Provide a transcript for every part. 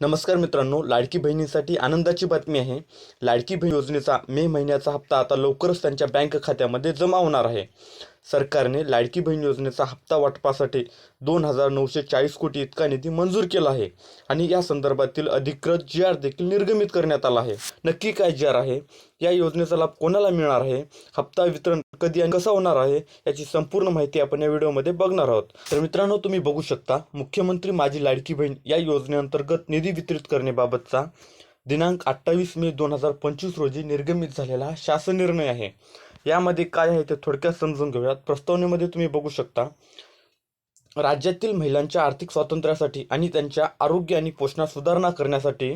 नमस्कार मित्रांनो लाडकी बहिणीसाठी आनंदाची बातमी आहे. लाडकी बहीण योजनेचा मे महिन्याचा हप्ता आता लवकरच त्यांच्या बँक खात्यामध्ये जमा होणार आहे. सरकारने लाडकी बहीण योजनेचा हप्ता वाटपासाठी दोन हजार नऊशे चाळीस कोटी इतका निधी मंजूर केला आहे. आणि या संदर्भातील अधिकृत जी आर देखील निर्गमित करण्यात आला आहे. नक्की काय जी आर आहे? या योजनेचा लाभ कोणाला मिळणार आहे? हप्ता वितरण कधी आणि कसा होणार आहे? याची संपूर्ण माहिती आपण या व्हिडिओमध्ये बघणार आहोत. तर मित्रांनो तुम्ही बघू शकता मुख्यमंत्री माझी लाडकी बहीण या योजनेअंतर्गत निधी वितरित करण्याबाबतचा दिनांक अठ्ठावीस मे दोन हजार पंचवीस रोजी निर्गमित झालेला हा शासन निर्णय आहे. यामध्ये काय आहे ते थोडक्यात समजून घेऊयात. प्रस्तावनेमध्ये तुम्ही बघू शकता राज्यातील महिलांच्या आर्थिक स्वातंत्र्यासाठी आणि त्यांच्या आरोग्य आणि पोषणात सुधारणा करण्यासाठी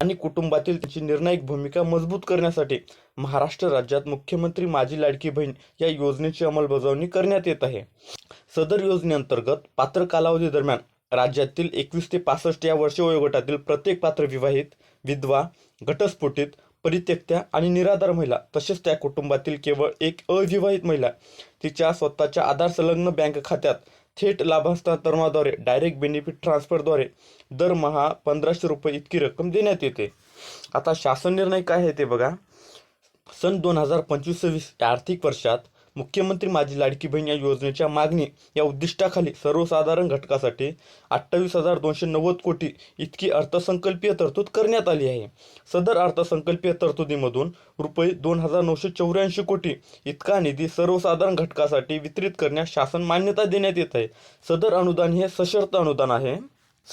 आणि कुटुंबातील त्यांची निर्णायक भूमिका मजबूत करण्यासाठी महाराष्ट्र राज्यात मुख्यमंत्री माझी लाडकी बहीण या योजनेची अंमलबजावणी करण्यात येत आहे. सदर योजनेअंतर्गत पात्र कालावधी दरम्यान राज्यातील एकवीस ते पासष्ट या वर्ष वयोगटातील प्रत्येक पात्र विवाहित विधवा घटस्फोटित परित्यक्त्या आणि निराधार महिला तसेच त्या कुटुंबातील केवळ एक अविवाहित महिला तिच्या स्वतःच्या आधार संलग्न बँक खात्यात थेट लाभांतरणाद्वारे डायरेक्ट बेनिफिट ट्रान्सफरद्वारे दरमहा पंधराशे रुपये इतकी रक्कम देण्यात येते. आता शासन निर्णय काय आहे ते बघा. सन दोन हजार पंचवीस सव्वीस या आर्थिक वर्षात मुख्यमंत्री माझी लाडकी बहीण या योजनेच्या मागणी या उद्दिष्टाखाली सर्वसाधारण घटकासाठी अठ्ठावीस हजार दोनशे नव्वद कोटी इतकी अर्थसंकल्पीय तरतूद करण्यात आली आहे. सदर अर्थसंकल्पीय तरतुदीमधून रुपये दोन हजार नऊशे चौऱ्याऐंशी कोटी इतका निधी सर्वसाधारण घटकासाठी वितरित करण्यास शासन मान्यता देण्यात येत आहे. सदर अनुदान हे सशर्त अनुदान आहे.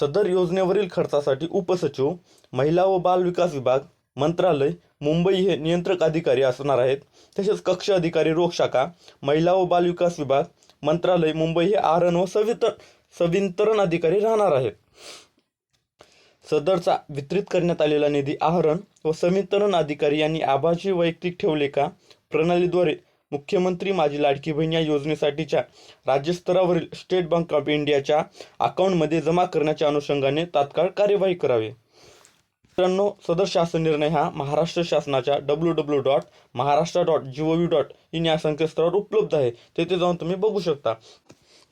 सदर योजनेवरील खर्चासाठी उपसचिव महिला व बाल विकास विभाग मंत्रालय मुंबई हे नियंत्रक अधिकारी असणार आहेत. तसेच कक्ष अधिकारी रोग शाखा महिला व बाल विकास विभाग मंत्रालय मुंबई हे आरण व सवितर सवितरण अधिकारी राहणार आहेत. सदरचा वितरित करण्यात आलेला निधी आहरण व सवितरण अधिकारी यांनी आभासी वैयक्तिक ठेवले का? प्रणालीद्वारे मुख्यमंत्री माझी लाडकी बहीण या योजनेसाठीच्या राज्यस्तरावरील स्टेट बँक ऑफ इंडियाच्या अकाउंटमध्ये जमा करण्याच्या अनुषंगाने तात्काळ कार्यवाही करावी. मित्रांनो सदर शासन निर्णय हा महाराष्ट्र शासनाच्या W W dot Maharashtra dot G O V dot in या संकेतस्थळावर उपलब्ध आहे. तेथे जाऊन तुम्ही बघू शकता.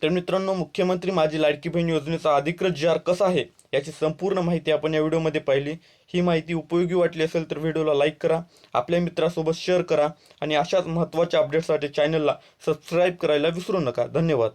तर मित्रांनो मुख्यमंत्री माझी लाडकी बहीण योजनेचा अधिकृत जी आर कसा आहे याची संपूर्ण माहिती आपण या व्हिडिओमध्ये पाहिली. ही माहिती उपयोगी वाटली असेल तर व्हिडिओला लाईक करा आपल्या मित्रासोबत शेअर करा आणि अशाच महत्त्वाच्या अपडेटसाठी चॅनलला सबस्क्राईब करायला विसरू नका. धन्यवाद.